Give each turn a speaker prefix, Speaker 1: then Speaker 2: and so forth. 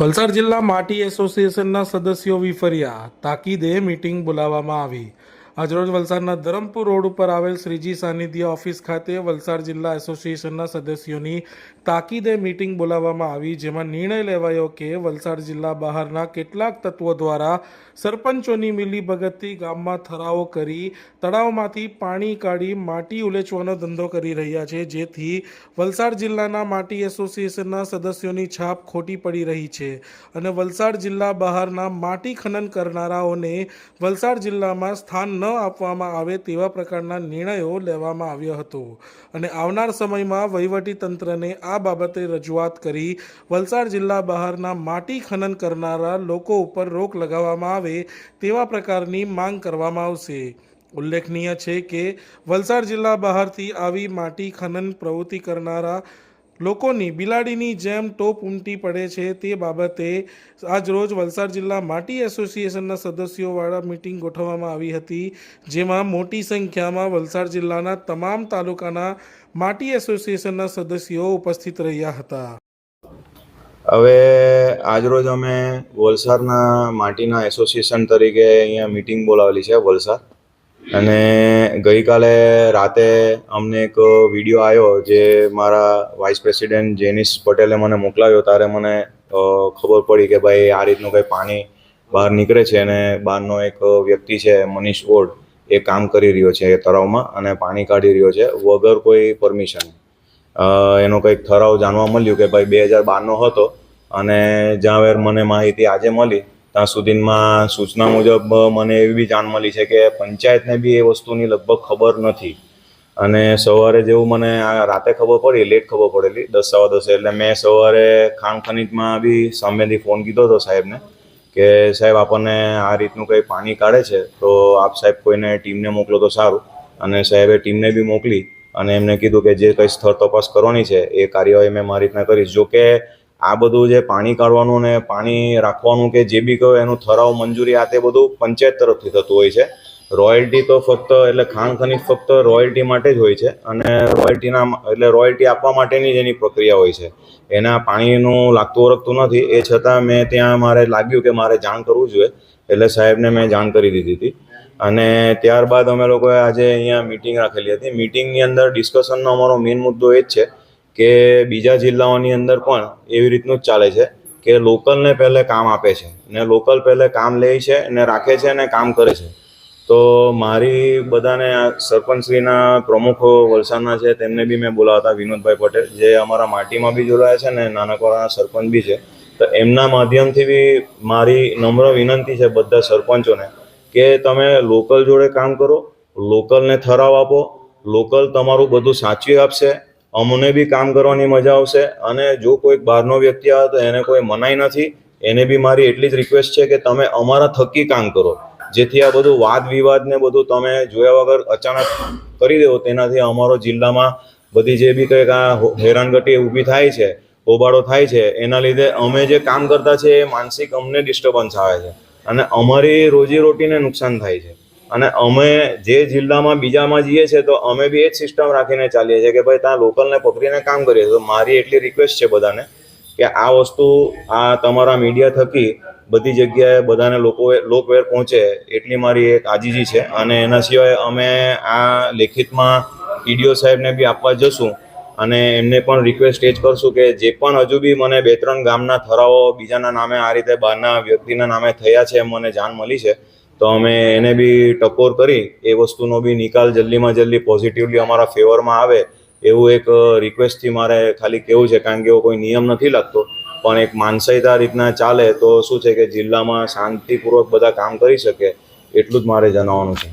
Speaker 1: વલસાડ જિલ્લા માટી એસોસિએશનના સદસ્યો વિફર્યા. તાકીદે મીટિંગ બોલાવવામાં આવી. આજરોજ વલસાડના ધરમપુર રોડ ઉપર આવેલ શ્રીજી સાનિધ્ય ઓફિસ ખાતે વલસાડ જિલ્લા એસોસિએશનના સદસ્યોની તાકીદે મીટિંગ બોલાવવામાં આવી, જેમાં નિર્ણય લેવાયો કે વલસાડ જિલ્લા બહારના કેટલાક તત્વો દ્વારા સરપંચોની મિલીભગતથી ગામમાં ઠરાવો કરી તળાવમાંથી પાણી કાઢી માટી ઉલેચવાનો ધંધો કરી રહ્યા છે, જેથી વલસાડ જિલ્લાના માટી એસોસિએશનના સદસ્યોની છાપ ખોટી પડી રહી છે અને વલસાડ જિલ્લા બહારના માટી ખનન કરનારાઓને વલસાડ જિલ્લામાં સ્થાન ન આપવામાં આવે તેવા પ્રકારના નિર્ણયો લેવામાં આવ્યો હતો. અને આવનાર સમયમાં વહીવટી તંત્રને આ બાબતે રજૂઆત કરી વલસાડ જિલ્લા બહારના માટી ખનન કરનારા લોકો ઉપર રોક લગાવવામાં આવે તેવા પ્રકારની માંગ કરવામાં આવશે. ઉલ્લેખનીય છે કે વલસાડ જિલ્લા બહારથી આવી માટી ખનન પ્રવૃત્તિ કરનારા લોકોની બિલાડીની જેમ ટોપ ઉમટી પડે છે તે બાબતે આજરોજ વલસાડ જિલ્લા માટી એસોસિએશનના સદસ્યોવાળા મિટિંગ ગોઠવવામાં આવી હતી, જેમાં મોટી સંખ્યામાં વલસાડ જિલ્લાના તમામ તાલુકાના માટી એસોસિએશનના સદસ્યો ઉપસ્થિત રહ્યા હતા.
Speaker 2: હવે આજરોજ અમે વલસાડના માટીના એસોસિએશન તરીકે અહીંયા મિટિંગ બોલાવેલી છે વલસાડ. અને ગઈકાલે રાતે અમને એક વીડિયો આવ્યો જે મારા વાઇસ પ્રેસિડેન્ટ જેનિસ પટેલે મને મોકલાવ્યો ત્યારે મને ખબર પડી કે ભાઈ આ રીતનું કંઈ પાણી બહાર નીકળે છે અને બહારનો એક વ્યક્તિ છે, મનીષ ઓડ, એ કામ કરી રહ્યો છે એ તળાવમાં અને પાણી કાઢી રહ્યો છે વગર કોઈ પરમિશન. એનો કંઈક ઠરાવ જાણવા મળ્યું કે ભાઈ બે હજાર બારનો હતો અને જ્યાં વેર મને માહિતી આજે મળી ત્યાં સુધીમાં સૂચના મુજબ મને એવી બી જાણ મળી છે કે પંચાયતને બી એ વસ્તુની લગભગ ખબર નથી. અને સવારે જેવું મને આ રાતે ખબર પડી લેટ ખબર પડેલી, દસ, સવા દસે. એટલે મેં સવારે ખાણ ખનીજમાં બી સામેથી ફોન કીધો હતો સાહેબને કે, સાહેબ, આપણને આ રીતનું કંઈ પાણી કાઢે છે? તો આપ સાહેબ કોઈને ટીમને મોકલો તો સારું. અને સાહેબે ટીમને બી મોકલી અને એમને કીધું કે જે કંઈ સ્થળ તપાસ કરવાની છે, એ કાર્યવાહી મેં મારી રીતના કરીશ. જો આ બધું જે પાણી કાઢવાનું ને પાણી રાખવાનું કે જે બી કહો એનું ઠરાવ, મંજૂરી, આ તે બધું પંચાયત તરફથી થતું હોય છે. રોયલ્ટી તો ફક્ત, એટલે ખાણ ખનીજ ફક્ત રોયલ્ટી માટે જ હોય છે અને રોયલ્ટીના એટલે રોયલ્ટી આપવા માટેની જ એની પ્રક્રિયા હોય છે. એના પાણીનું લાગતું ઓળખતું નથી. એ છતાં મેં ત્યાં મારે લાગ્યું કે મારે જાણ કરવું જોઈએ. એટલે સાહેબને મેં જાણ કરી દીધી હતી. અને ત્યારબાદ અમે લોકોએ આજે અહીંયા મિટિંગ રાખેલી હતી. મિટિંગની અંદર ડિસ્કશનનો અમારો મેઇન મુદ્દો એ જ છે કે બીજા જિલ્લાઓની અંદર પણ એવી રીતનું જ ચાલે છે કે લોકલને પહેલે કામ આપે છે ને લોકલ પહેલે કામ લે છે ને રાખે છે ને કામ કરે છે. તો મારી બધાને સરપંચશ્રીના પ્રમુખ વલસાડના છે તેમને બી મેં બોલાવતા વિનોદભાઈ પટેલ જે અમારા માટીમાં બી જોડાયા છે ને નાનકવાડાના સરપંચ બી છે. તો એમના માધ્યમથી બી મારી નમ્ર વિનંતી છે બધા સરપંચોને કે તમે લોકલ જોડે કામ કરો, લોકલને ઠરાવ આપો, લોકલ તમારું બધું સાચવી આપશે અમને બી કામ કરવાની મજા આવશે અને જો કોઈક બહારનો વ્યક્તિ આવે તો એને કોઈ મનાઈ નથી. એને બી મારી એટલી જ રિક્વેસ્ટ છે કે તમે અમારા થકી કામ કરો. જેથી આ બધું વાદ વિવાદ ને બધું તમે જોયા વગર અચાનક કરી દેવો. તેનાથી અમારો જિલ્લામાં બધી જે બી કંઈક આ હેરાનગતિ ઊભી થાય છે, હોબાળો થાય છે, એના લીધે અમે જે કામ કરતા છે એ માનસિક અમને ડિસ્ટર્બન્સ આવે છે. અને અમારી રોજીરોટીને નુકસાન થાય છે. અને અમે જે જિલ્લામાં બીજામાં જઈએ છીએ, તો અમે બી એ જ સિસ્ટમ રાખીને ચાલીએ છીએ કે ભાઈ ત્યાં લોકલને પકડીને કામ કરીએ. તો મારી એટલી રિક્વેસ્ટ છે બધાને કે આ વસ્તુ આ તમારા મીડિયા થકી બધી જગ્યાએ બધાને લોકો લોકવેર પહોંચે એટલી મારી એક આજીજી છે. અને એના સિવાય અમે આ લેખિતમાં ઈડીઓ સાહેબને બી આપવા જશું અને એમને પણ રિક્વેસ્ટ એ જ કરશું કે જે પણ હજુ બી મને બે ત્રણ ગામના ઠરાવો બીજાના નામે આ રીતે બહારના વ્યક્તિના નામે થયા છે, એમ મને જાણ મળી છે તો અમે એને બી ટકોર કરી, એ વસ્તુનો બી નિકાલ જલ્દીમાં જલ્દી પોઝિટિવલી અમારા ફેવરમાં આવે, એવું એક રિક્વેસ્ટથી મારે ખાલી કહેવું છે, કારણ કે એવો કોઈ નિયમ નથી લાગતો. પણ એક માનસાઈતા રીતના ચાલે તો શું છે કે જિલ્લામાં શાંતિપૂર્વક બધા કામ કરી શકે, એટલું જ મારે જણાવવાનું છે.